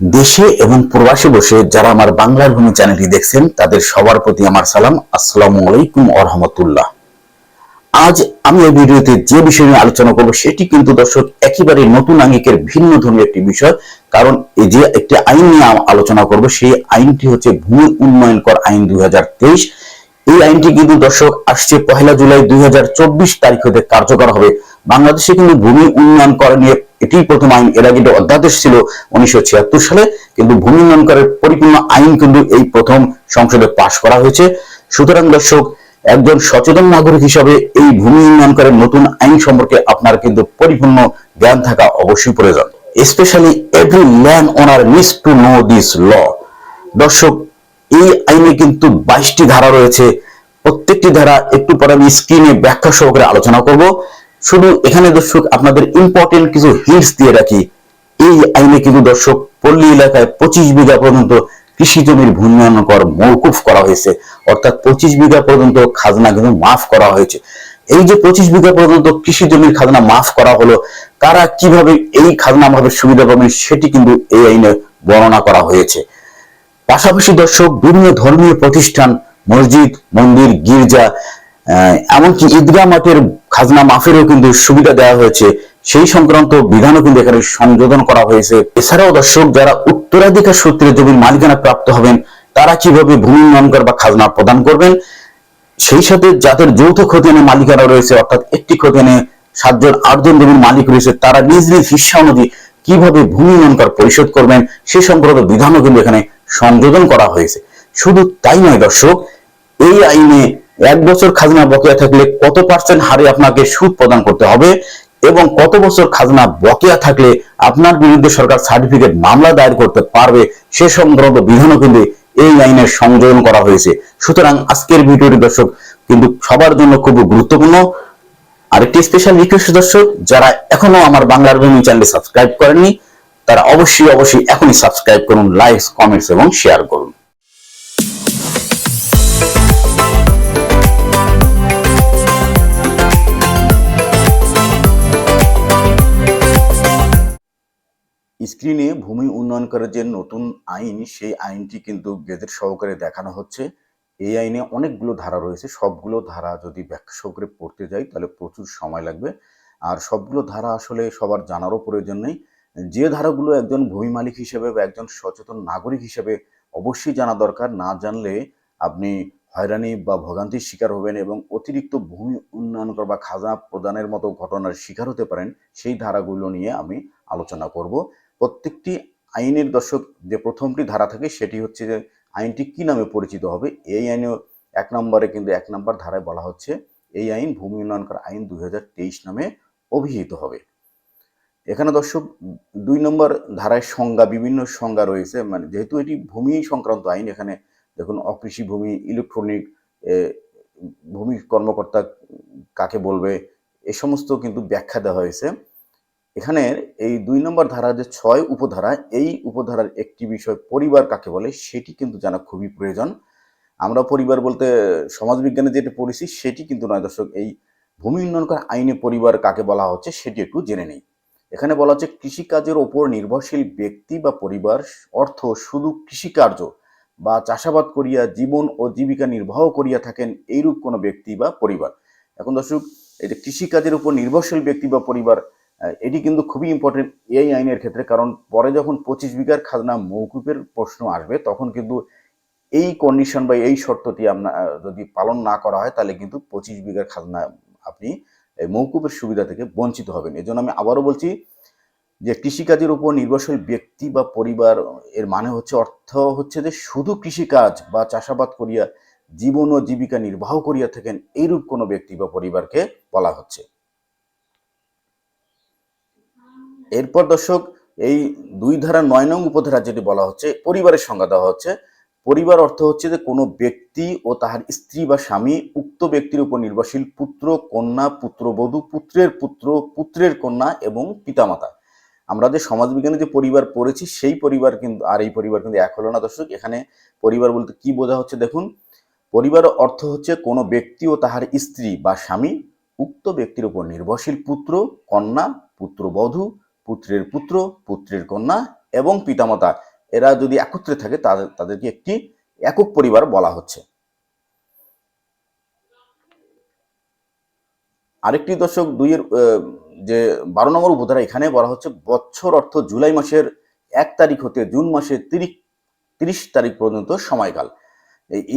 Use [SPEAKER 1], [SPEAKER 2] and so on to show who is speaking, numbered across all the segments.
[SPEAKER 1] দেশে এবং প্রবাসে বসে যারা আমার বাংলার ভূমি চ্যানেলটি দেখছেন, তাদের সবার প্রতি আমার সালাম, আসসালামু আলাইকুম আরহামতুল্লাহ আজ আমি এই ভিডিওতে যে বিষয় নিয়ে আলোচনা করব, সেটি কিন্তু দর্শক একেবারে নতুন আঙ্গিকের ভিন্ন ধর্মীয় একটি বিষয়, কারণ এই যে একটি আইন নিয়ে আলোচনা করব, সেই আইনটি হচ্ছে ভূমি উন্নয়ন কর আইন দুই হাজার তেইশ। এই আইনটি কিন্তু দর্শক আসছে পহেলা জুলাই দুই হাজার চব্বিশ তারিখ হতে কার্যকর হবে। বাংলাদেশে কিন্তু ভূমি উন্নয়ন কর নিয়ে এটি প্রথম আইন। এর আগে অধ্যাদেশ ছিল উনিশশো সালে, কিন্তু ভূমি উন্নয়ন করের পরিপূর্ণ আইন কিন্তু এই প্রথম সংসদে পাশ করা হয়েছে। সুতরাং দর্শক, একজন সচেতন নাগরিক হিসাবে এই ভূমি উন্নয়ন করের নতুন আইন সম্পর্কে আপনার কিন্তু পরিপূর্ণ জ্ঞান থাকা অবশ্যই প্রয়োজন। স্পেশালি এভরি ল্যান্ড ওনার নিস টু নো দিস ল দর্শক, এই আইনে কিন্তু বাইশটি ধারা রয়েছে। প্রত্যেকটি ধারা একটু পরে আমি স্ক্রিনে ব্যাখ্যা সহকারে আলোচনা করব। শুধু এখানে দর্শক, আপনাদের ইম্পর্টেন্ট কিছু হিন্টস দিয়ে রাখি। এই আইনে কিন্তু দর্শক, পল্লী এলাকায় পঁচিশ বিঘা পর্যন্ত কৃষি জমির ভূমিয়ন কর মৌকুফ করা হয়েছে। অর্থাৎ পঁচিশ বিঘা পর্যন্ত খাজনা কিন্তু মাফ করা হয়েছে। এই যে পঁচিশ বিঘা পর্যন্ত কৃষি জমির খাজনা মাফ করা হলো কারা কীভাবে এই খাজনা মাফের সুবিধা পাবেন সেটি কিন্তু এই আইনে বর্ণনা করা হয়েছে। পাশাপাশি দর্শক বিভিন্ন ধর্মীয় প্রতিষ্ঠান, মসজিদ, মন্দির, গির্জা এমনকি ঈদগাহ মাঠের খাজনা মাফেরও কিন্তু সুবিধা দেওয়া হয়েছে। সেই সংক্রান্ত বিধানও কিন্তু এখানে সংযোজন করা হয়েছে। এছাড়াও দর্শক, যারা উত্তরাধিকার সূত্রে জমির মালিকানা প্রাপ্ত হবেন, তারা কীভাবে ভূমি উন্নয়ন কর বা খাজনা প্রদান করবেন? সেই সাথে যাদের যৌথ খতিয়ানে মালিকানা রয়েছে, অর্থাৎ একটি খতিয়ানে সাতজন, আটজন জমির মালিক রয়েছে, তারা নিজ নিজ হিসা অনুযায়ী কীভাবে ভূমি উন্নয়ন পরিশোধ করবেন, সে সংক্রান্ত বিধানও কিন্তু এখানে সংযোজন করা হয়েছে। শুধু তাই নয় দর্শক, এই আইনে এক বছর খাজনা বকেয়া থাকলে কত পার্সেন্ট হারে আপনাকে সুদ প্রদান করতে হবে? এবং কত বছর খাজনা বকেয়া থাকলে আপনার বিরুদ্ধে সরকার সার্টিফিকেট মামলা দায়ের করতে পারবে? সে সংক্রান্ত বিধানও কিন্তু এই আইনের সংযোজন করা হয়েছে। সুতরাং আজকের ভিডিওটি দর্শক কিন্তু সবার জন্য খুব গুরুত্বপূর্ণ। আরেকটি স্পেশাল রিকোয়েস্ট দর্শক, যারা এখনও আমার বাংলার ভূমি চ্যানেল সাবস্ক্রাইব করেননি, তারা অবশ্যই অবশ্যই এখনই সাবস্ক্রাইব করুন লাইক কমেন্টস এবং শেয়ার করুন। স্ক্রিনে ভূমি উন্নয়ন করার যে নতুন আইন, সেই আইনটি কিন্তু গেজেট সহকারে দেখানো হচ্ছে। এই আইনে অনেকগুলো ধারা রয়েছে। সবগুলো ধারা যদি ব্যাখ্যা সহকারে পড়তে যাই, তাহলে প্রচুর সময় লাগবে। আর সবগুলো ধারা আসলে সবার জানারও প্রয়োজন নেই। যে ধারাগুলো একজন ভূমি মালিক হিসেবে বা একজন সচেতন নাগরিক হিসেবে অবশ্যই জানা দরকার। না জানলে আপনি হয়রানি বা ভোগান্তির শিকার হবেন এবং অতিরিক্ত ভূমি উন্নয়ন করা বা খাজনা প্রদানের মতো ঘটনার শিকার হতে পারেন। সেই ধারাগুলো নিয়ে আমি আলোচনা করব। প্রত্যেকটি আইনের দর্শক যে প্রথমটি ধারা থাকে সেটি হচ্ছে যে আইনটি কি নামে পরিচিত হবে? এই আইনে এক নম্বরে কিন্তু এক নম্বর ধারায় বলা হচ্ছে, এই আইন ভূমি উন্নয়ন কর আইন দু হাজার তেইশ নামে অভিহিত হবে। এখানে দর্শক, দুই নম্বর ধারায় সংজ্ঞা, বিভিন্ন সংজ্ঞা রয়েছে। মানে যেহেতু এটি ভূমি সংক্রান্ত আইন, এখানে দেখুন অকৃষি ভূমি ইলেকট্রনিক ভূমি কর্মকর্তা কাকে বলবে, এ সমস্ত কিন্তু ব্যাখ্যা দেওয়া হয়েছে। এখানে এই দুই নম্বর ধারা যে ছয় উপধারা, এই উপধারার একটি বিষয় পরিবার কাকে বলে সেটি কিন্তু জানা খুবই প্রয়োজন। আমরা পরিবার বলতে সমাজবিজ্ঞানে যেটা পড়েছি সেটি কিন্তু নয় দর্শক, এই ভূমি উন্নয়ন করা আইনে পরিবার কাকে বলা হচ্ছে সেটি একটু জেনে নেই। এখানে বলা হচ্ছে কৃষিকাজের ওপর নির্ভরশীল ব্যক্তি বা পরিবার অর্থ শুধু কৃষিকার্য বা চাষাবাদ করিয়া জীবন ও জীবিকা নির্বাহ করিয়া থাকেন এইরূপ কোনো ব্যক্তি বা পরিবার। এখন দর্শক, এই যে কৃষিকাজের উপর নির্ভরশীল ব্যক্তি বা পরিবার এটি কিন্তু খুবই ইম্পর্টেন্ট এই আইনের ক্ষেত্রে, কারণ পরে যখন পঁচিশ বিঘার খাজনা মৌকুফের প্রশ্ন আসবে, তখন কিন্তু এই কন্ডিশন বা এই শর্তটি আপনার যদি পালন না করা হয়, তাহলে কিন্তু পঁচিশ বিঘার খাজনা আপনি এই মৌকুফের সুবিধা থেকে বঞ্চিত হবেন। এজন্য আমি আবারও বলছি যে কৃষিকাজের উপর নির্ভরশীল ব্যক্তি বা পরিবার, এর মানে হচ্ছে, অর্থ হচ্ছে যে শুধু কৃষিকাজ বা চাষাবাদ করিয়া জীবন ও জীবিকা নির্বাহ করিয়া থাকেন, এইরূপ কোনো ব্যক্তি বা পরিবারকে বলা হচ্ছে। এরপর দর্শক, এই দুই ধারা নয় নং উপধারা যেটি বলা হচ্ছে, পরিবারের সংজ্ঞা দেওয়া হচ্ছে। পরিবার অর্থ হচ্ছে যে কোনো ব্যক্তি ও তাহার স্ত্রী বা স্বামী উক্ত ব্যক্তির উপর নির্ভরশীল পুত্র, কন্যা, পুত্রবধূ, পুত্রের পুত্র, পুত্রের কন্যা এবং পিতামাতা। আমরা যে সমাজবিজ্ঞানে যে পরিবার পড়েছি, সেই পরিবার কিন্তু, আর এই পরিবার কিন্তু এক হলো না দর্শক। এখানে পরিবার বলতে কি বোঝা হচ্ছে দেখুন, পরিবার অর্থ হচ্ছে কোনো ব্যক্তি ও তাহার স্ত্রী বা স্বামী উক্ত ব্যক্তির উপর নির্ভরশীল পুত্র, কন্যা, পুত্রবধূ পুত্রের পুত্র, পুত্রের কন্যা এবং পিতামাতা। এরা যদি একত্রে থাকে তাদের তাদেরকে একটি একক পরিবার বলা হচ্ছে। আরেকটি দর্শক দুইয়ের যে বারো নম্বর উপধারা, এখানে বলা হচ্ছে বছর অর্থ জুলাই মাসের এক তারিখ হতে জুন মাসের তিরিশ তারিখ পর্যন্ত সময়কাল।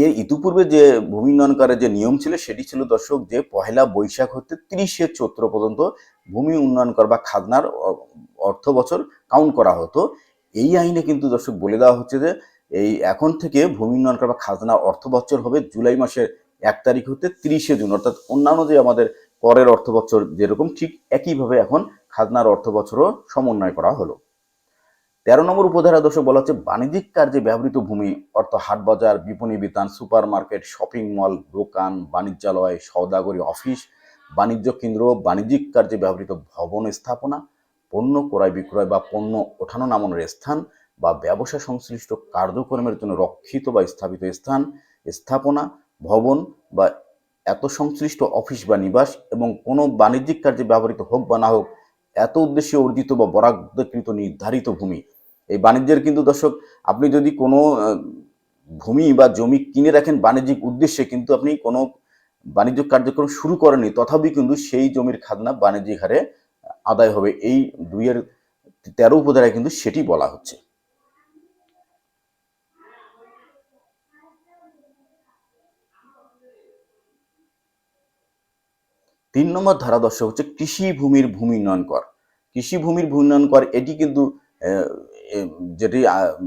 [SPEAKER 1] এর ইতিপূর্বে যে ভূমি উন্নয়নকারের যে নিয়ম ছিল, সেটি ছিল দর্শক যে পহেলা বৈশাখ হতে তিরিশে চৈত্র পর্যন্ত ভূমি উন্নয়ন কর বা খাজনার অর্থ বছর কাউন্ট করা হতো। এই আইনে কিন্তু দর্শক বলে দেওয়া হচ্ছে যে, এই এখন থেকে ভূমি উন্নয়ন কর বা খাজনা অর্থ বছর হবে জুলাই মাসের এক তারিখ হতে তিরিশে জুন, অর্থাৎ অন্যান্য যে আমাদের করের অর্থ বছর যেরকম, ঠিক একইভাবে এখন খাজনার অর্থ বছরও সমন্বয় করা হলো। তেরো নম্বর উপধারা দর্শক বলা হচ্ছে, বাণিজ্যিক কার্যে ব্যবহৃত ভূমি, অর্থ হাট বাজার বিপণী বিতান সুপার মার্কেট শপিং মল, দোকান, বাণিজ্যালয় সৌদাগরী অফিস, বাণিজ্য কেন্দ্র, বাণিজ্যিক কার্যে ব্যবহৃত ভবন স্থাপনা, পণ্য ক্রয় বিক্রয় বা পণ্য ওঠানো নামানোর স্থান বা ব্যবসা সংশ্লিষ্ট কার্যক্রমের জন্য রক্ষিত বা স্থাপিত স্থান, স্থাপনা, ভবন বা এত সংশ্লিষ্ট অফিস বা নিবাস এবং কোনো বাণিজ্যিক কার্যে ব্যবহৃত হোক বা না হোক, এত উদ্দেশ্যে অর্জিত বা বরাদ্দকৃত নির্ধারিত ভূমি। এই বাণিজ্যের কিন্তু দর্শক, আপনি যদি কোনো ভূমি বা জমি কিনে রাখেন বাণিজ্যিক উদ্দেশ্যে, কিন্তু আপনি কোনো বাণিজ্য কার্যক্রম শুরু করেননি, তথাপি কিন্তু সেই জমির খাজনা বাণিজ্যিক হারে আদায় হবে। এই দুইয়ের তেরো উপধারায় কিন্তু সেটি বলা হচ্ছে। তিন নম্বর ধারা দর্শক হচ্ছে কৃষি ভূমির ভূমি উন্নয়ন কর। কৃষি ভূমির ভূমি উন্নয়ন কর, এটি কিন্তু যেটি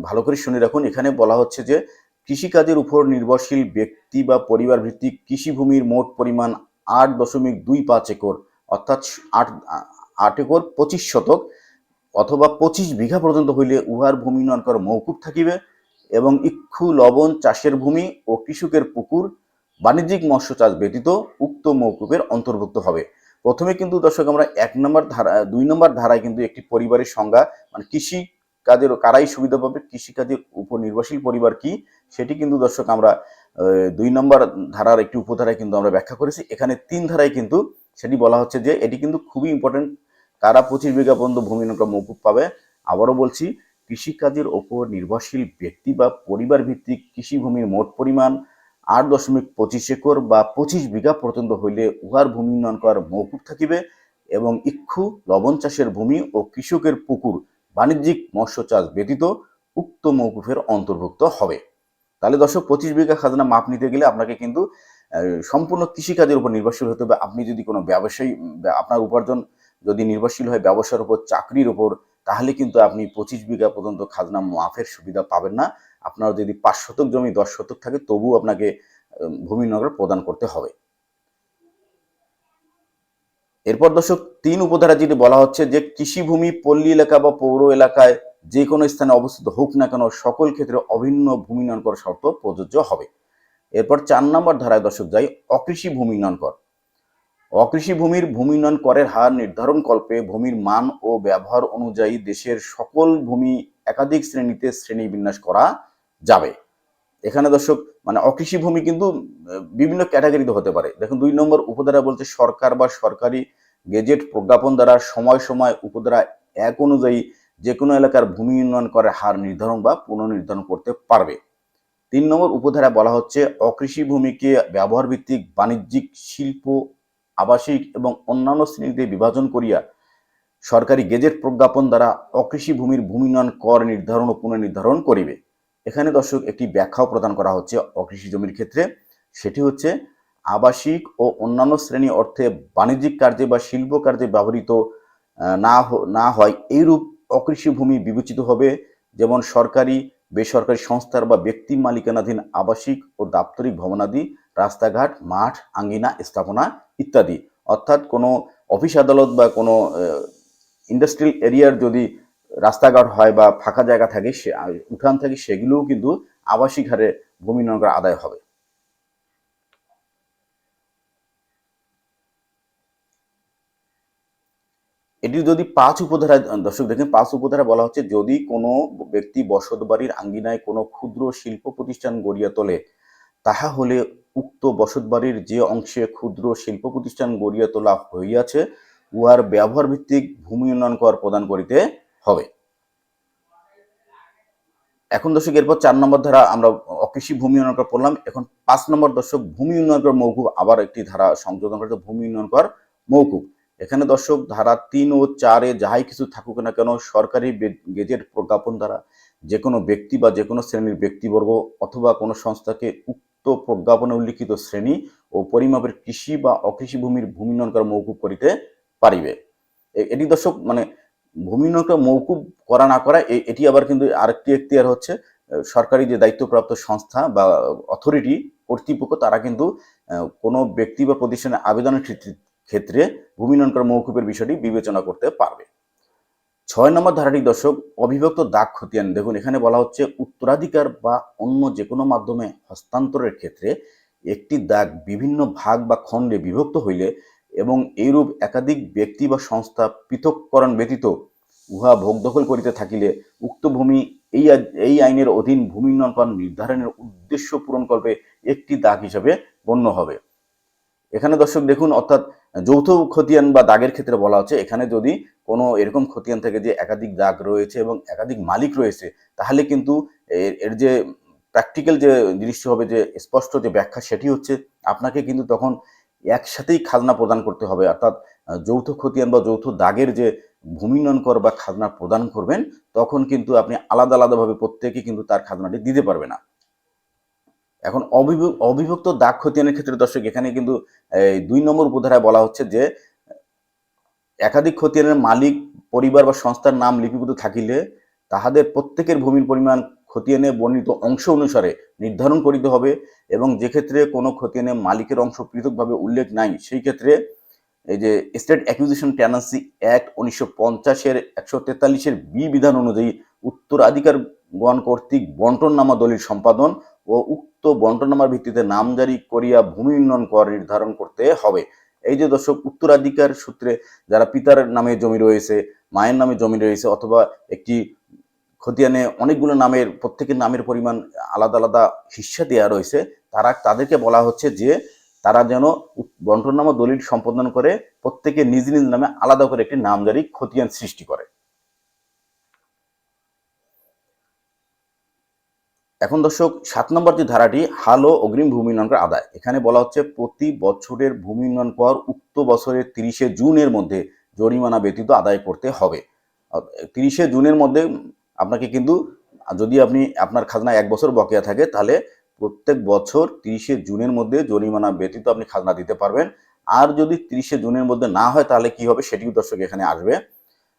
[SPEAKER 1] ভালো করে শুনে রাখুন, এখানে বলা হচ্ছে যে কৃষিকাজের উপর নির্ভরশীল ব্যক্তি বা পরিবার ভিত্তিক কৃষিভূমির মোট পরিমাণ আট দশমিক দুই পাঁচ একর, অর্থাৎ আট আট একর পঁচিশ শতক অথবা পঁচিশ বিঘা পর্যন্ত হইলে উহার ভূমি উন্নয়ন কর মৌকুব থাকিবে এবং ইক্ষু, লবণ, চাষের ভূমি ও কৃষকের পুকুর, বাণিজ্যিক মৎস্য চাষ ব্যতীত উক্ত মৌকুবের অন্তর্ভুক্ত হবে। প্রথমে কিন্তু দর্শক আমরা এক নম্বর ধারা, দুই নম্বর ধারায় কিন্তু একটি পরিবারের সংজ্ঞা মানে কৃষি কাজের কারাই সুবিধা পাবে? কৃষিকাজের উপর নির্ভরশীল পরিবার কি? সেটি কিন্তু দর্শক আমরা দুই নম্বর ধারার একটি উপধারায় কিন্তু আমরা ব্যাখ্যা করেছি। এখানে তিন ধারায় কিন্তু সেটি বলা হচ্ছে যে এটি কিন্তু খুবই ইম্পর্টেন্ট কারা পঁচিশ বিঘা পর্যন্ত ভূমি নৌকা মৌকুব পাবে? আবারও বলছি, কৃষিকাজের ওপর নির্ভরশীল ব্যক্তি বা পরিবার ভিত্তিক কৃষি ভূমির মোট পরিমাণ আট দশমিক পঁচিশ একর বা পঁচিশ বিঘা পর্যন্ত হইলে উহার ভূমি উন্নয়ন কর মৌকুব থাকিবে এবং ইক্ষু, লবণ চাষের ভূমি ও কৃষকের পুকুর বাণিজ্যিক মৎস্য চাষ ব্যতীত উক্ত মৌকুফের অন্তর্ভুক্ত হবে। তাহলে দর্শক, পঁচিশ বিঘা খাজনা মাপ নিতে গেলে আপনাকে কিন্তু সম্পূর্ণ কৃষিকাজের উপর নির্ভরশীল হতে হবে। আপনি যদি কোনো ব্যবসায়ী আপনার উপার্জন যদি নির্ভরশীল হয়, ব্যবসার উপর, চাকরির উপর, তাহলে কিন্তু আপনি পঁচিশ বিঘা পর্যন্ত খাজনা মাফের সুবিধা পাবেন না। আপনার যদি পাঁচ শতক জমি, দশ শতক থাকে, তবুও আপনাকে ভূমি নগর প্রদান করতে হবে। এরপর দর্শক, তিন উপধারা যেটি বলা হচ্ছে যে, কৃষিভূমি, পল্লী এলাকা বা পৌর এলাকায় যে কোনো স্থানে অবস্থিত হোক না কেন, সকল ক্ষেত্রে অভিন্ন ভূমি উন্নয়ন কর শর্ত প্রযোজ্য হবে। এরপর চার নম্বর ধারায় দর্শক যাই অকৃষি ভূমি উন্নয়ন কর অকৃষি ভূমির ভূমি উন্নয়ন করের হার নির্ধারণ কল্পে ভূমির মান ও ব্যবহার অনুযায়ী দেশের সকল ভূমি একাধিক শ্রেণীতে শ্রেণি বিন্যাস করা যাবে। এখানে দর্শক মানে অকৃষি ভূমি কিন্তু বিভিন্ন ক্যাটাগরিতে হতে পারে। দেখুন, দুই নম্বর উপধারা বলতে সরকার বা সরকারি গেজেট প্রজ্ঞাপন দ্বারা সময় সময় উপধারা এক অনুযায়ী যে কোনো এলাকার ভূমি উন্নয়ন করার হার নির্ধারণ বা পুনর্নির্ধারণ করতে পারবে। তিন নম্বর উপধারা বলা হচ্ছে অকৃষি ভূমিকে ব্যবহার ভিত্তিক বাণিজ্যিক শিল্প, আবাসিক এবং অন্যান্য শ্রেণীতে বিভাজন করিয়া সরকারি গেজেট প্রজ্ঞাপন দ্বারা অকৃষি ভূমির ভূমি উন্নয়ন কর নির্ধারণ ও পুনর্নির্ধারণ করিবে। এখানে দর্শক একটি ব্যাখ্যাও প্রদান করা হচ্ছে অকৃষি জমির ক্ষেত্রে। সেটি হচ্ছে আবাসিক ও অন্যান্য শ্রেণি অর্থে বাণিজ্যিক কার্যে বা শিল্প কার্যে ব্যবহৃত না না হয় এইরূপ অকৃষি ভূমি বিবেচিত হবে। যেমন সরকারি, বেসরকারি সংস্থার বা ব্যক্তি মালিকানাধীন আবাসিক ও দাপ্তরিক ভবনাদি, রাস্তাঘাট, মাঠ, আঙ্গিনা, স্থাপনা ইত্যাদি। অর্থাৎ কোনো অফিস আদালত বা কোনো ইন্ডাস্ট্রিয়াল এরিয়ার যদি রাস্তাঘাট হয় বা ফাঁকা জায়গা থাকে, সে উঠান থাকে, সেগুলোও কিন্তু আবাসিক হারে ভূমি করা আদায় হবে। এটি যদি পাঁচ উপধারা, দর্শক দেখেন, পাঁচ উপধারা বলা হচ্ছে, যদি কোনো ব্যক্তি বসত বাড়ির আঙ্গিনায় কোনো ক্ষুদ্র শিল্প প্রতিষ্ঠান গড়িয়া তোলে তাহা হলে উক্ত বসত বাড়ির যে অংশে ক্ষুদ্র শিল্প প্রতিষ্ঠান গড়িয়া তোলা হইয়াছে, উহার ব্যবহার ভিত্তিক ভূমি উন্নয়ন কর প্রদান করিতে হবে। এখন দর্শক, এরপর চার নম্বর ধারা আমরা অকৃষি ভূমি উন্নয়ন কর পড়লাম। এখন পাঁচ নম্বর দর্শক, ভূমি উন্নয়ন কর মৌকুব, আবার একটি ধারা সংযোজন করতে ভূমি উন্নয়ন কর মৌকুব। এখানে দর্শক, ধারা তিন ও চারে যাহাই কিছু থাকুক না কেন, সরকারি গেজেট প্রজ্ঞাপন দ্বারা যে কোনো ব্যক্তি বা যে কোনো শ্রেণির ব্যক্তিবর্গ অথবা কোনো সংস্থাকে উক্ত প্রজ্ঞাপনে উল্লিখিত শ্রেণি ও পরিমাপের কৃষি বা অকৃষি ভূমির ভূমি উন্নয়ন করা মৌকুব করিতে পারিবে। এটি দর্শক মানে ভূমি মৌকুব করা না করা এটি আবার কিন্তু আরেকটি এখতিয়ার হচ্ছে সরকারি যে দায়িত্বপ্রাপ্ত সংস্থা বা অথরিটি কর্তৃপক্ষ, তারা কিন্তু কোনো ব্যক্তি বা প্রতিষ্ঠানের আবেদনের ক্ষেত্রে- ভূমি করা মৌকুবের বিষয়টি বিবেচনা করতে পারবে। ছয় নম্বর ধারাটি দর্শক, অবিভক্ত দাগ খতিয়ান। দেখুন, এখানে বলা হচ্ছে উত্তরাধিকার বা অন্য যে কোনো মাধ্যমে হস্তান্তরের ক্ষেত্রে একটি দাগ বিভিন্ন ভাগ বা খণ্ডে বিভক্ত হইলে এবং এইরূপ একাধিক ব্যক্তি বা সংস্থা পৃথককরণ ব্যতীত উহা ভোগ দখল করিতে থাকিলে উক্ত ভূমি এই এই আইনের অধীন ভূমি উন্নয়ন নির্ধারণের উদ্দেশ্য পূরণকল্পে একটি দাগ হিসাবে গণ্য হবে। এখানে দর্শক দেখুন, অর্থাৎ যৌথ খতিয়ান বা দাগের ক্ষেত্রে বলা হচ্ছে, এখানে যদি কোনো এরকম খতিয়ান থেকে যে একাধিক দাগ রয়েছে এবং একাধিক মালিক রয়েছে, তাহলে কিন্তু এর যে প্র্যাকটিক্যাল যে দৃশ্য হবে, যে স্পষ্ট যে ব্যাখ্যা, সেটি হচ্ছে আপনাকে কিন্তু তখন একসাথেই খাজনা প্রদান করতে হবে। অর্থাৎ যৌথ খতিয়ান বা যৌথ দাগের যে ভূমি কর বা খাজনা প্রদান করবেন, তখন কিন্তু আপনি আলাদা আলাদাভাবে প্রত্যেকে কিন্তু তার খাজনাটি দিতে পারবে না। এখন অবিভক্ত দাগ খতিয়ানের ক্ষেত্রে দর্শক, এখানে কিন্তু দুই নম্বর উপধারায় বলা হচ্ছে যে, একাধিক খতিয়ানের মালিক, পরিবার বা সংস্থার নাম লিপিবদ্ধ থাকিলে তাহাদের প্রত্যেকের ভূমির পরিমাণ খতিয়ানে বর্ণিত অংশ অনুসারে নির্ধারণ করিতে হবে এবং যে ক্ষেত্রে কোনো খতিয়ানে মালিকের অংশ পৃথকভাবে উল্লেখ নাই, সেই ক্ষেত্রে এই যে স্টেট অ্যাকুইজিশন ট্যানান্সি অ্যাক্ট উনিশশো পঞ্চাশের একশো তেতাল্লিশের বি বিধান অনুযায়ী উত্তরাধিকারগণ কর্তৃক বন্টননামা দলিল সম্পাদন ও উক্ত বন্টননামার ভিত্তিতে নামজারি করিয়া ভূমি উন্নয়ন কর নির্ধারণ করতে হবে। এই যে দর্শক, উত্তরাধিকার সূত্রে যারা পিতার নামে জমি রয়েছে, মায়ের নামে জমি রয়েছে অথবা একটি খতিয়ানে অনেকগুলো নামের, প্রত্যেকের নামের পরিমাণ আলাদা আলাদা হিস্সা দেওয়া রয়েছে। তারা, তাদেরকে বলা হচ্ছে যে, তারা যেন বন্টননামা দলিল সম্পাদন করে, প্রত্যেকে নিজ নিজ নামে আলাদা করে একটি নামজারি খতিয়ান সৃষ্টি করে। এখন দর্শক, সাত নম্বর যে ধারাটি, হাল ও অগ্রিম ভূমি উন্নয়ন আদায়। এখানে বলা হচ্ছে প্রতি বছরের ভূমি উন্নয়ন কর উক্ত বছরের তিরিশে জুনের মধ্যে জরিমানা ব্যতীত আদায় করতে হবে। তিরিশে জুনের মধ্যে আপনাকে কিন্তু, যদি আপনি আপনার খাজনা এক বছর বকেয়া থাকে, তাহলে প্রত্যেক বছর তিরিশে জুনের মধ্যে জরিমানা ব্যতীত আপনি খাজনা দিতে পারবেন। আর যদি তিরিশে জুনের মধ্যে না হয়, তাহলে কি হবে সেটিও দর্শক এখানে আসবে।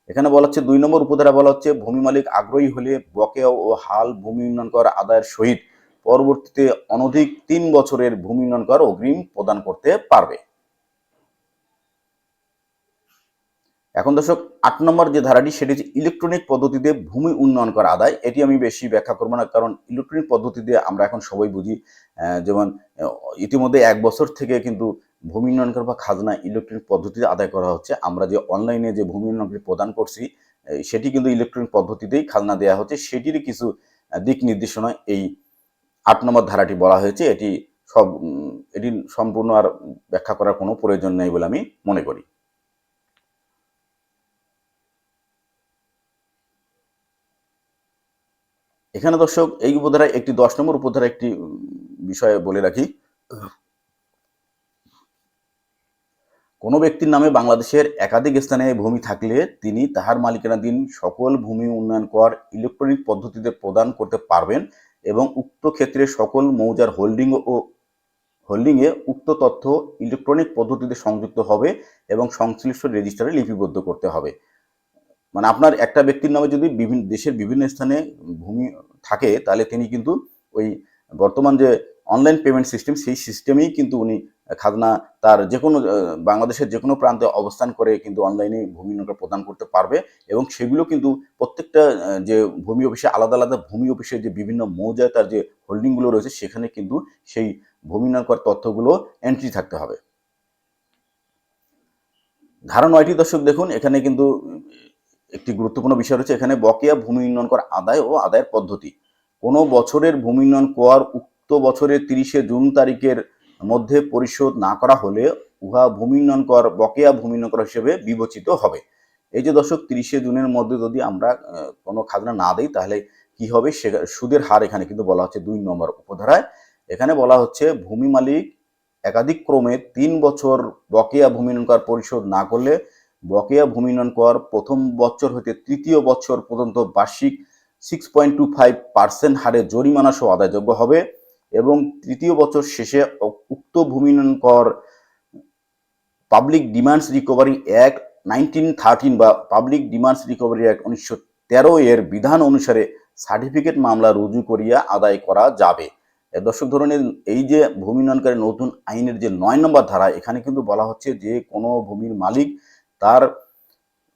[SPEAKER 1] এখানে বলা হচ্ছে, দুই নম্বর উপধারা বলা হচ্ছে, ভূমি মালিক আগ্রহী হলে বকেয়া ও হাল ভূমি উন্নয়ন কর আদায়ের সহিত পরবর্তীতে অনধিক তিন বছরের ভূমি উন্নয়ন কর অগ্রিম প্রদান করতে পারবে। এখন দর্শক, আট নম্বর যে ধারাটি, সেটি হচ্ছে ইলেকট্রনিক পদ্ধতিতে ভূমি উন্নয়ন করা আদায়। এটি আমি বেশি ব্যাখ্যা করব না, কারণ ইলেকট্রনিক পদ্ধতিতে আমরা এখন সবাই বুঝি যেমন ইতিমধ্যে এক বছর থেকে কিন্তু ভূমি উন্নয়ন কর বা খাজনা ইলেকট্রনিক পদ্ধতিতে আদায় করা হচ্ছে। আমরা যে অনলাইনে যে ভূমি উন্নয়নটি প্রদান করছি সেটি কিন্তু ইলেকট্রনিক পদ্ধতিতেই খাজনা দেওয়া হচ্ছে। সেটিরই কিছু দিক নির্দেশনা এই আট নম্বর ধারাটি বলা হয়েছে। এটি সব এটি সম্পূর্ণ আর ব্যাখ্যা করার কোনো প্রয়োজন নেই বলে আমি মনে করি। এখানে দর্শক, এই উপধারায় একটি দশ নম্বর উপধারা একটি বিষয় বলে রাখি। কোনো ব্যক্তির নামে বাংলাদেশের একাধিক স্থানে ভূমি থাকলে তিনি তাহার মালিকানাধীন সকল ভূমি উন্নয়ন কর ইলেকট্রনিক পদ্ধতিতে প্রদান করতে পারবেন এবং উক্ত ক্ষেত্রে সকল মৌজার হোল্ডিং ও হোল্ডিংয়ে উক্ত তথ্য ইলেকট্রনিক পদ্ধতিতে সংযুক্ত হবে এবং সংশ্লিষ্ট রেজিস্টারে লিপিবদ্ধ করতে হবে। মানে আপনার একটা ব্যক্তির নামে যদি বিভিন্ন, দেশের বিভিন্ন স্থানে ভূমি থাকে, তাহলে তিনি কিন্তু ওই বর্তমান যে অনলাইন পেমেন্ট সিস্টেম সেই সিস্টেমেই কিন্তু উনি খাজনা তার যে কোনো বাংলাদেশের যে কোনো প্রান্তে অবস্থান করে কিন্তু অনলাইনে ভূমি নৌকা প্রদান করতে পারবে এবং সেগুলো কিন্তু প্রত্যেকটা যে ভূমি অফিসে, আলাদা আলাদা ভূমি অফিসে যে বিভিন্ন মৌজায় তার যে হোল্ডিংগুলো রয়েছে, সেখানে কিন্তু সেই ভূমি নৌকার তথ্যগুলো এন্ট্রি থাকতে হবে। ধারা নয়টি দর্শক দেখুন, এখানে কিন্তু একটি গুরুত্বপূর্ণ বিষয় রয়েছে এখানে বকেয়া ভূমি উন্নয়ন কর আদায় ও আদায়ের পদ্ধতি। কোনো বছরের ভূমি উন্নয়ন কর উক্ত বছরের তিরিশে জুন তারিখের মধ্যে পরিশোধ না করা হলে উহা ভূমি উন্নয়ন কর, বকেয়া ভূমি উন্নয়ন কর হিসেবে বিবেচিত হবে। এই যে দর্শক, তিরিশে জুনের মধ্যে যদি আমরা কোনো খাজনা না দিই, তাহলে কি হবে? সে সুদের হার এখানে কিন্তু বলা হচ্ছে দুই নম্বর উপধারায়। এখানে বলা হচ্ছে ভূমি মালিক একাধিক ক্রমে তিন বছর বকেয়া ভূমি উন্নয়ন কর পরিশোধ না করলে বকেয়া ভূমি উন্নয়ন কর প্রথম বছর হতে তৃতীয় বছর পর্যন্ত বার্ষিক six point two five percent হারে জরিমানা সহ আদায়যোগ্য হবে এবং তৃতীয় বছর শেষে উক্ত ভূমি উন্নয়ন কর public demands recovery act nineteen thirteen বা পাবলিক ডিমান্ডস রিকভারি অ্যাক্ট উনিশশো তেরো এর বিধান অনুসারে সার্টিফিকেট মামলা রুজু করিয়া আদায় করা যাবে। দর্শক ধরনের এই যে ভূমি উন্নয়নকারী নতুন আইনের যে নয় নম্বর ধারা, এখানে কিন্তু বলা হচ্ছে যে কোনো ভূমির মালিক তার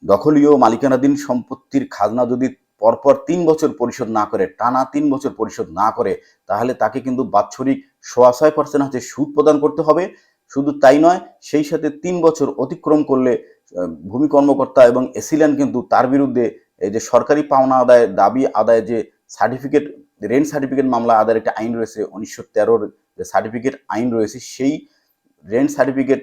[SPEAKER 1] দখলীয় মালিকানাধীন সম্পত্তির খাজনা যদি পরপর তিন বছর পরিশোধ না করে, টানা তিন বছর পরিশোধ না করে, তাহলে তাকে কিন্তু বাৎসরিক সোয়া ছয় পার্সেন্ট হচ্ছে সুদ প্রদান করতে হবে। শুধু তাই নয়, সেই সাথে তিন বছর অতিক্রম করলে ভূমি কর্মকর্তা এবং এসিল্যান্ড কিন্তু তার বিরুদ্ধে এই যে সরকারি পাওনা আদায়, দাবি আদায় যে সার্টিফিকেট রেন্ট সার্টিফিকেট মামলা আদায়ের একটা আইন রয়েছে, উনিশশো তেরোর যে সার্টিফিকেট আইন রয়েছে, সেই রেন্ট সার্টিফিকেট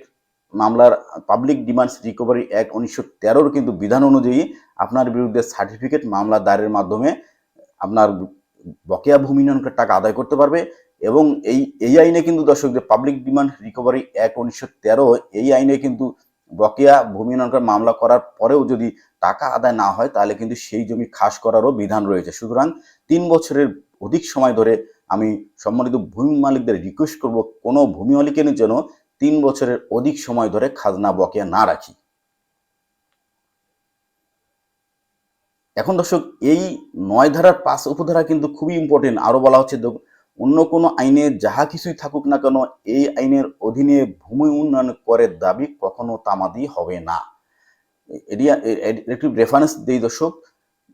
[SPEAKER 1] মামলার পাবলিক ডিমান্ডস রিকভারি অ্যাক্ট উনিশশো তেরোর কিন্তু বিধান অনুযায়ী আপনার বিরুদ্ধে সার্টিফিকেট মামলা দায়েরের মাধ্যমে আপনার বকেয়া ভূমি উন্নয়নের টাকা আদায় করতে পারবে এবং এই এই আইনে কিন্তু দর্শকদের পাবলিক ডিমান্ড রিকভারি অ্যাক্ট উনিশশো তেরো, এই আইনে কিন্তু বকেয়া ভূমি উন্নয়নের মামলা করার পরেও যদি টাকা আদায় না হয়, তাহলে কিন্তু সেই জমি খাস করারও বিধান রয়েছে। সুতরাং তিন বছরের অধিক সময় ধরে আমি সম্মানিত ভূমি মালিকদের রিকোয়েস্ট করব, কোনো ভূমি মালিকের যেন তিন বছরের অধিক সময় ধরে খাজনা বকেয়া না রাখি। এখন দর্শক, এই নয় ধারার পাঁচ উপধারা কিন্তু খুবই ইম্পর্টেন্ট আরও বলা হচ্ছে অন্য কোনো আইনে যাহা কিছুই থাকুক না কেন, এই আইনের অধীনে ভূমি উন্নয়ন করের দাবি কখনো তামাদি হবে না। একটি রেফারেন্স দেই দর্শক,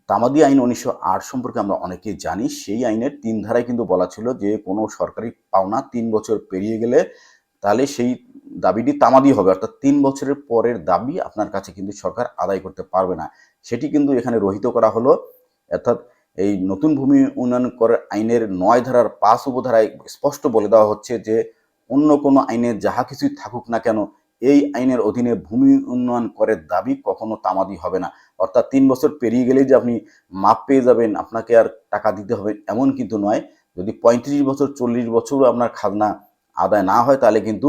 [SPEAKER 1] তামাদি আইন উনিশশো আট সম্পর্কে আমরা অনেকেই জানি। সেই আইনের তিন ধারায় কিন্তু বলা ছিল যে কোনো সরকারি পাওনা তিন বছর পেরিয়ে গেলে তাহলে সেই দাবিটি তামাদি হবে। অর্থাৎ তিন বছরের পরের দাবি আপনার কাছে কিন্তু সরকার আদায় করতে পারবে না। সেটি কিন্তু এখানে রহিত করা হলো। অর্থাৎ এই নতুন ভূমি উন্নয়ন কর আইনের নয় ধারার পাঁচ উপধারায় স্পষ্ট বলে দেওয়া হচ্ছে যে, অন্য কোনো আইনে যাহা কিছুই থাকুক না কেন, এই আইনের অধীনে ভূমি উন্নয়ন করের দাবি কখনো তামাদি হবে না। অর্থাৎ তিন বছর পেরিয়ে গেলেই যে আপনি মাপ পেয়ে যাবেন, আপনাকে আর টাকা দিতে হবে এমন কিন্তু নয়। যদি পঁয়ত্রিশ বছর, চল্লিশ বছরও আপনার খাজনা আদায় না হয়, তাহলে কিন্তু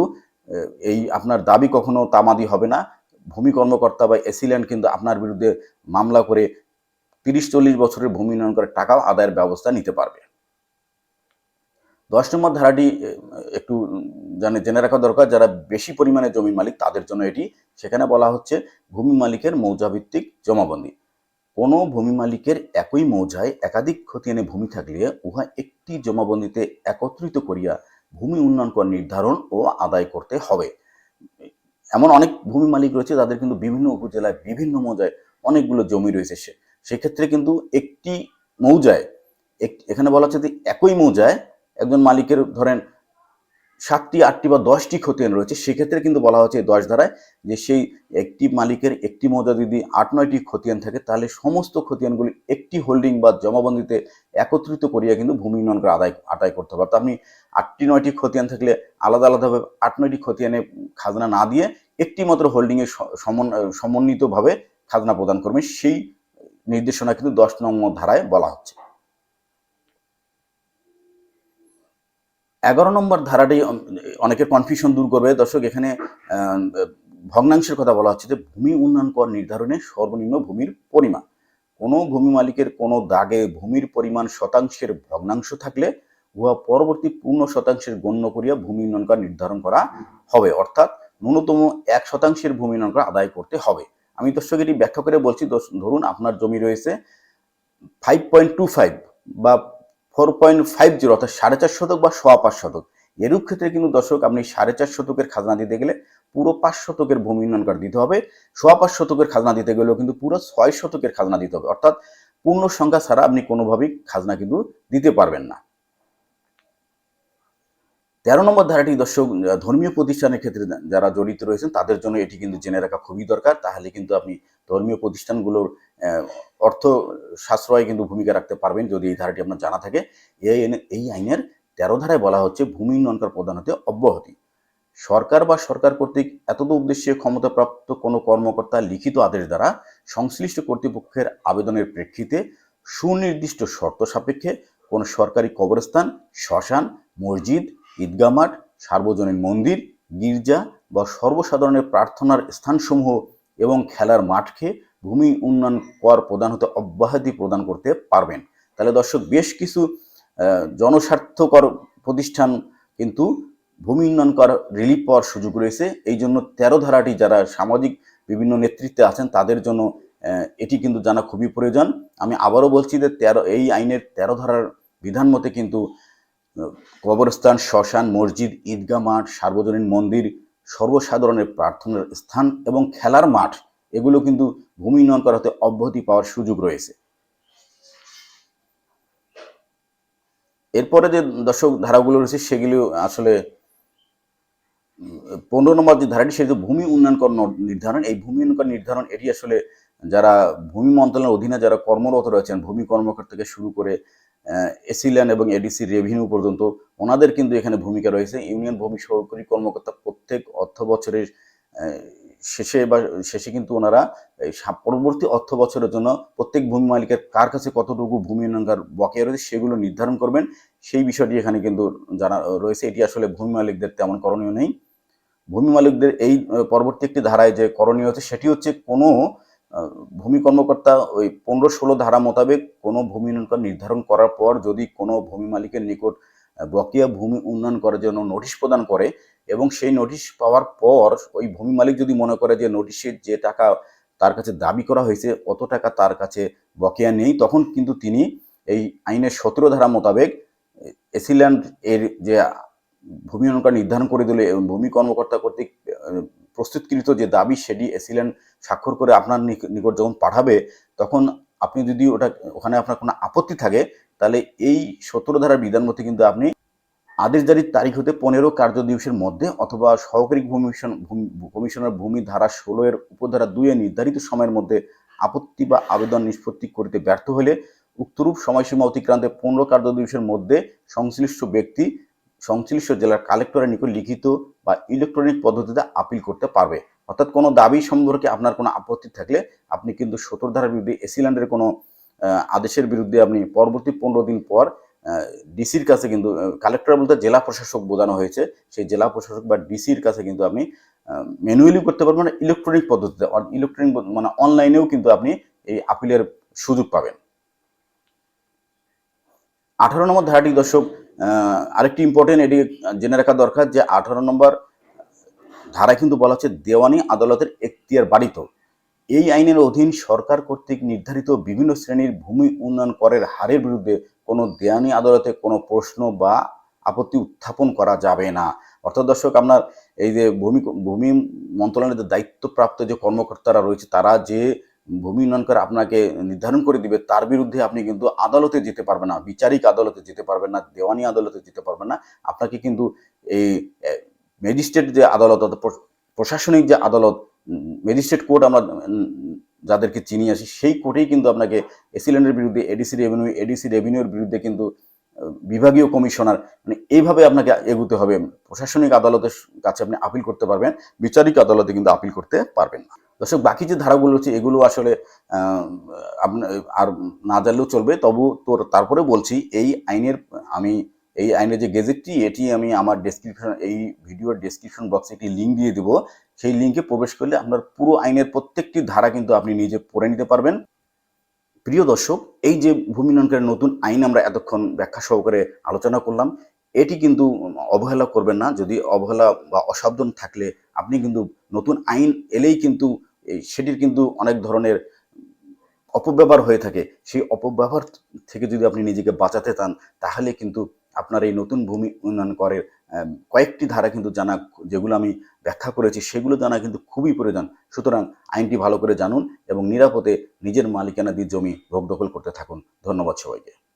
[SPEAKER 1] এই আপনার দাবি কখনো তামাদি হবে না। ভূমি কর্মকর্তা বা এসিল্যান্ড কিন্তু আপনার বিরুদ্ধে মামলা করে তিরিশ, চল্লিশ বছরের ভূমি উন্নয়ন করে টাকাও আদায়ের ব্যবস্থা নিতে পারবে। দশ নম্বর ধারাটি একটু জানে, জেনে রাখা দরকার, যারা বেশি পরিমাণে জমি মালিক, তাদের জন্য এটি। সেখানে বলা হচ্ছে, ভূমি মালিকের মৌজাভিত্তিক জমাবন্দি। কোনো ভূমি মালিকের একই মৌজায় একাধিক খতিয়ানে ভূমি থাকলে, উহা একটি জমাবন্দিতে একত্রিত করিয়া ভূমি উন্নয়ন কর নির্ধারণ ও আদায় করতে হবে। এমন অনেক ভূমি মালিক রয়েছে তাদের কিন্তু বিভিন্ন উপজেলায় বিভিন্ন মৌজায় অনেকগুলো জমি রয়েছে। সে, সেক্ষেত্রে কিন্তু একটি মৌজায় এখানে বলা হচ্ছে যে একই মৌজায় একজন মালিকের ধরেন সাতটি, আটটি বা দশটি খতিয়ান রয়েছে, সেক্ষেত্রে কিন্তু বলা হচ্ছে এই দশ ধারায় যে সেই একটি মালিকের একটি মৌজা যদি আট, নয়টি খতিয়ান থাকে, তাহলে সমস্ত খতিয়ানগুলি একটি হোল্ডিং বা জমাবন্দিতে একত্রিত করিয়া কিন্তু ভূমি উন্নয়ন করে আদায় আদায় করতে হবে। আপনি আটটি, নয়টি খতিয়ান থাকলে আলাদা আলাদাভাবে আট, নয়টি খতিয়ানে খাজনা না দিয়ে একটি মাত্র হোল্ডিংয়ে সমন্বিতভাবে খাজনা প্রদান করবেন, সেই নির্দেশনা কিন্তু দশ নম্বর ধারায় বলা হচ্ছে। এগারো নম্বর ধারাটি অনেকের কনফিউশন দূর করবে। দর্শক, এখানে ভগ্নাংশের কথা বলা হচ্ছে যে, ভূমি উন্নয়ন কর নির্ধারণে সর্বনিম্ন ভূমির পরিমাণ। কোনো ভূমি মালিকের কোনো দাগে ভূমির পরিমাণ শতাংশের ভগ্নাংশ থাকলে উহা পরবর্তী পূর্ণ শতাংশের গণ্য করিয়া ভূমি উন্নয়ন কর নির্ধারণ করা হবে। অর্থাৎ, ন্যূনতম এক শতাংশের ভূমি উন্নয়ন কর আদায় করতে হবে। আমি দর্শক, এটি ব্যাখ্যা করে বলছি। ধরুন, আপনার জমি রয়েছে ফাইভ পয়েন্ট টু ফাইভ বা ফোর পয়েন্ট ফাইভ জিরো অর্থাৎ সাড়ে চার শতক বা সোয়া পাঁচ শতক। এরূপ ক্ষেত্রে কিন্তু দর্শক, আপনি সাড়ে চার শতকের খাজনা দিতে গেলে পুরো পাঁচ শতকের ভূমি উন্নয়ন কার্ড দিতে হবে। সোয়া পাঁচ শতকের খাজনা দিতে গেলেও কিন্তু পুরো ছয় শতকের খাজনা দিতে হবে। অর্থাৎ পূর্ণ সংখ্যা ছাড়া আপনি কোনোভাবেই খাজনা কিন্তু দিতে পারবেন না। তেরো নম্বর ধারাটি দর্শক, ধর্মীয় প্রতিষ্ঠানের ক্ষেত্রে যারা জড়িত রয়েছেন, তাদের জন্য এটি কিন্তু জেনে রাখা খুবই দরকার। তাহলে কিন্তু আপনি ধর্মীয় প্রতিষ্ঠানগুলোর অর্থ সাশ্রয় কিন্তু ভূমিকা রাখতে পারবেন যদি এই ধারাটি আপনার জানা থাকে। এই এই আইনের তেরো ধারায় বলা হচ্ছে ভূমি উন্নয়ন কর প্রদান হতে অব্যাহতি। সরকার বা সরকার কর্তৃক এতদ উদ্দেশ্যে ক্ষমতাপ্রাপ্ত কোনো কর্মকর্তা লিখিত আদেশ দ্বারা সংশ্লিষ্ট কর্তৃপক্ষের আবেদনের প্রেক্ষিতে সুনির্দিষ্ট শর্ত সাপেক্ষে কোনো সরকারি কবরস্থান, শ্মশান, মসজিদ, ঈদগাহ মাঠ, সার্বজনীন মন্দির, গির্জা বা সর্বসাধারণের প্রার্থনার স্থানসমূহ এবং খেলার মাঠকে ভূমি উন্নয়ন কর প্রদান হতে অব্যাহতি প্রদান করতে পারবেন। তাহলে দর্শক, বেশ কিছু জনস্বার্থকর প্রতিষ্ঠান কিন্তু ভূমি উন্নয়ন কর রিলিফ পাওয়ার সুযোগ রয়েছে। এই জন্য তেরো ধারাটি যারা সামাজিক বিভিন্ন নেতৃত্বে আছেন, তাদের জন্য এটি কিন্তু জানা খুবই প্রয়োজন। আমি আবারও বলছি যে তেরো, এই আইনের তেরো ধারার বিধান মতে কিন্তু কবরস্থান, শ্মশান, মসজিদ, ঈদগাহ মাঠ, সার্বজনীন মন্দির সর্বসাধারণের প্রার্থনার স্থান এবং খেলার মাঠ এগুলো কিন্তু ভূমি উন্নয়ন করাতে অব্যাহতি পাওয়ার সুযোগ রয়েছে। এরপরে যে দর্শক ধারাগুলো রয়েছে, সেগুলো আসলে পনেরো নম্বর যে ধারাটি, সেটি ভূমি উন্নয়ন কর নির্ধারণ। এই ভূমি উন্নয়ন নির্ধারণ, এটি আসলে যারা ভূমি মন্ত্রণালয়ের অধীনে যারা কর্মরত রয়েছেন, ভূমি কর্মকর্তা থেকে শুরু করে এসিল্যান্ড এবং এডিসি রেভিনিউ পর্যন্ত, ওনাদের কিন্তু এখানে ভূমিকা রয়েছে। ইউনিয়ন ভূমি সহকারী কর্মকর্তা প্রত্যেক অর্থ বছরের শেষে বা শেষে কিন্তু ওনারা এই পরবর্তী অর্থ বছরের জন্য প্রত্যেক ভূমি মালিকের কার কাছে কতটুকু ভূমি উন্নয়নকার বকেয়া রয়েছে সেগুলো নির্ধারণ করবেন। সেই বিষয়টি এখানে কিন্তু জানা রয়েছে। এটি আসলে ভূমি মালিকদের তেমন করণীয় নেই। ভূমি মালিকদের এই পরবর্তী একটি ধারায় যে করণীয় হচ্ছে সেটি হচ্ছে কোনো ভূমি কর্মকর্তা ওই পনেরো ষোলো ধারা মোতাবেক কোনো ভূমি নির্ধারণ করার পর যদি কোনো ভূমি মালিকের নিকট বকেয়া ভূমি উন্নয়ন করার জন্য নোটিশ প্রদান করে এবং সেই নোটিশ পাওয়ার পর ওই ভূমি মালিক যদি মনে করে যে নোটিশের যে টাকা তার কাছে দাবি করা হয়েছে, অত টাকা তার কাছে বকেয়া নেই, তখন কিন্তু তিনি এই আইনের সতেরো ধারা মোতাবেক এসিল্যান্ড এর যে ভূমি অনুকার নির্ধারণ করে দিলে এবং ভূমি কর্মকর্তা কর্তৃক প্রস্তুতকৃত যে দাবি সেটি এসিল্যান্ড স্বাক্ষর করে আপনার নিক- নিকট যখন পাঠাবে, তখন আপনি যদি ওটা, ওখানে আপনার কোনো আপত্তি থাকে তাহলে এই সতেরো ধারার বিধান মতে কিন্তু আপনি আদেশ জারির তারিখ হতে পনেরো কার্য দিবসের মধ্যে অথবা সহকারী কমিশন কমিশনার ভূমি ধারা ষোলো এর উপধারা দুইয়ে নির্ধারিত সময়ের মধ্যে আপত্তি বা আবেদন নিষ্পত্তি করতে ব্যর্থ হলে উক্তরূপ সময়সীমা অতিক্রান্তে পনেরো কার্য দিবসের মধ্যে সংশ্লিষ্ট ব্যক্তি, সংশ্লিষ্ট জেলার কালেক্টরের নিকট লিখিত বা ইলেকট্রনিক পদ্ধতিতে আপিল করতে পারবে। অর্থাৎ কোনো দাবি সম্পর্কে আপনার কোনো আপত্তি থাকলে আপনি কিন্তু সতর ধারার বিরুদ্ধে এসিল্যান্ডের কোনো আদেশের বিরুদ্ধে আপনি পরবর্তী পনেরো দিন পর ডিসির কাছে কিন্তু কালেক্টর বলতে জেলা প্রশাসক বোঝানো হয়েছে। সেই জেলা প্রশাসক বা ডিসির কাছে কিন্তু আপনি ম্যানুয়ালি করতে পারবেন মানে ইলেকট্রনিক পদ্ধতিতে ইলেকট্রনিক মানে অনলাইনেও কিন্তু আপনি এই আপিলের সুযোগ পাবেন। আঠারো নম্বর ধারাটি দর্শক আরেকটি ইম্পর্টেন্ট এটি জেনে রাখা দরকার যে আঠারো নম্বর ধারায় কিন্তু বলা হচ্ছে দেওয়ানি আদালতের এখতিয়ার বাড়িত। এই আইনের অধীন সরকার কর্তৃক নির্ধারিত বিভিন্ন শ্রেণির ভূমি উন্নয়ন করের হারের বিরুদ্ধে কোনো দেওয়ানি আদালতে কোনো প্রশ্ন বা আপত্তি উত্থাপন করা যাবে না। অর্থাৎ দর্শক, আপনার এই যে ভূমি ভূমি মন্ত্রণালয়ের দায়িত্বপ্রাপ্ত যে কর্মকর্তারা রয়েছে, তারা যে ভূমি উন্নয়ন করে আপনাকে নির্ধারণ করে দিবে, তার বিরুদ্ধে আপনি কিন্তু আদালতে যেতে পারবেন না, বিচারিক আদালতে যেতে পারবেন না, দেওয়ানি আদালতে যেতে পারবেন না। আপনাকে কিন্তু এই ম্যাজিস্ট্রেট যে আদালত প্রশাসনিক যে আদালত ম্যাজিস্ট্রেট কোর্ট আমরা যাদেরকে চিনি আসি সেই কোর্টেই কিন্তু আপনাকে এসিল্যান্ডের বিরুদ্ধে, এডিসি রেভিনিউ, এডিসি রেভিনিউর বিরুদ্ধে কিন্তু বিভাগীয় কমিশনার মানে এইভাবে আপনাকে এগুতে হবে। প্রশাসনিক আদালতের কাছে আপনি আপিল করতে পারবেন, বিচারিক আদালতে কিন্তু আপিল করতে পারবেন না। দর্শক, বাকি যে ধারাগুলো হচ্ছে এগুলো আসলে আর না জানলেও চলবে, তবু তোর তারপরে বলছি, এই আইনের, আমি, এই আইনের যে গেজেটটি, এটি আমি আমার ডেসক্রিপশন এই ভিডিওর ডেসক্রিপশন বক্সে একটি লিঙ্ক দিয়ে দিব। সেই লিঙ্কে প্রবেশ করলে আপনার পুরো আইনের প্রত্যেকটি ধারা কিন্তু আপনি নিজে পড়ে নিতে পারবেন। প্রিয় দর্শক, এই যে ভূমি উন্নয়নকারী নতুন আইন আমরা এতক্ষণ ব্যাখ্যা সহকারে আলোচনা করলাম, এটি কিন্তু অবহেলা করবেন না। যদি অবহেলা বা অসাবধান থাকলে আপনি কিন্তু নতুন আইন এলেই কিন্তু সেটির কিন্তু অনেক ধরনের অপব্যবহার হয়ে থাকে। সেই অপব্যবহার থেকে যদি আপনি নিজেকে বাঁচাতে চান, তাহলে কিন্তু আপনার এই নতুন ভূমি উন্নয়ন করের কয়েকটি ধারা কিন্তু জানা, যেগুলো আমি ব্যাখ্যা করেছি, সেগুলো জানা কিন্তু খুবই প্রয়োজন। সুতরাং আইনটি ভালো করে জানুন এবং নিরাপদে নিজের মালিকানাদি জমি ভোগ দখল করতে থাকুন। ধন্যবাদ সবাইকে।